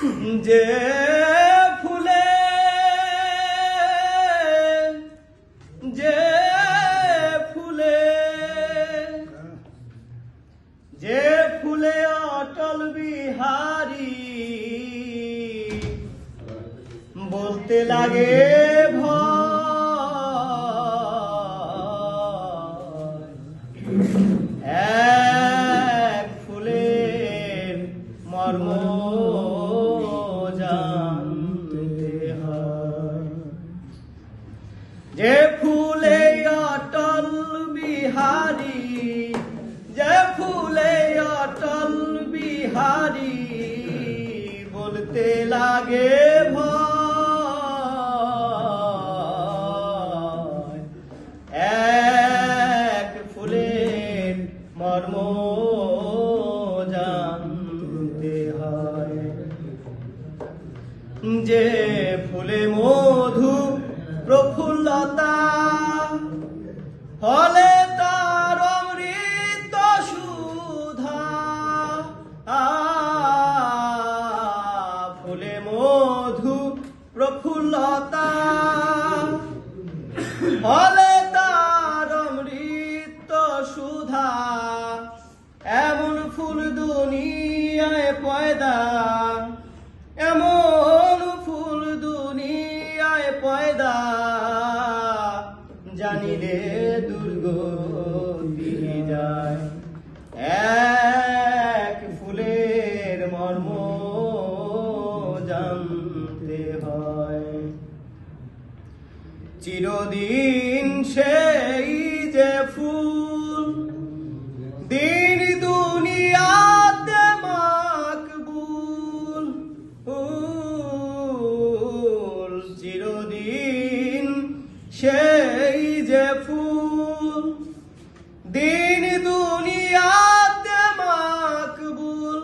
যে ফুলে যে ফুলে যে ফুলে অটল বিহারি বলতে লাগে এক ফুলের মর্ম বলতে লাগে এক ফুলের মর্ম জানতে হয়। যে ফুলে মধু প্রফুল্লতা পয়দা এমন ফুল দুনিয়ায় পয়দা জানিলে দুর্গতি যায়। এক ফুলের মর্ম জানতে হয়। চিরদিন যে ফুল, দিন দুনিয়াতে মাকবুল,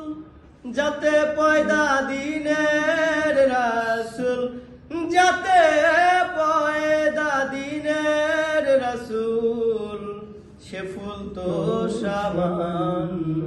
যাতে পয়দা দিনের রাসুল, যাতে পয়দা দিনের রাসুল, সে ফুল তো সামান্য।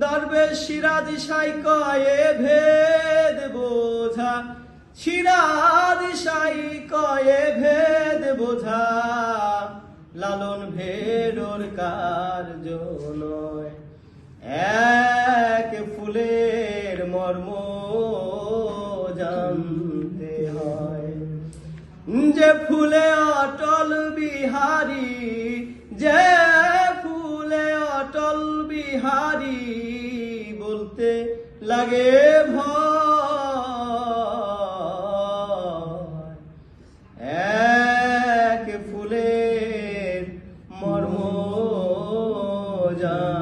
দরবে সিরাজ সাই কয়ে ভেদ বোঝা। সিরাজ সাই কয়ে ভেদ বোঝা। লালন ভেরোর কার্য নয়। এক ফুলের মর্ম জানতে হয়। যে ফুলে অটল বিহারী, যে বিহারি বলতে লাগে এক ফুলের মর্ম যা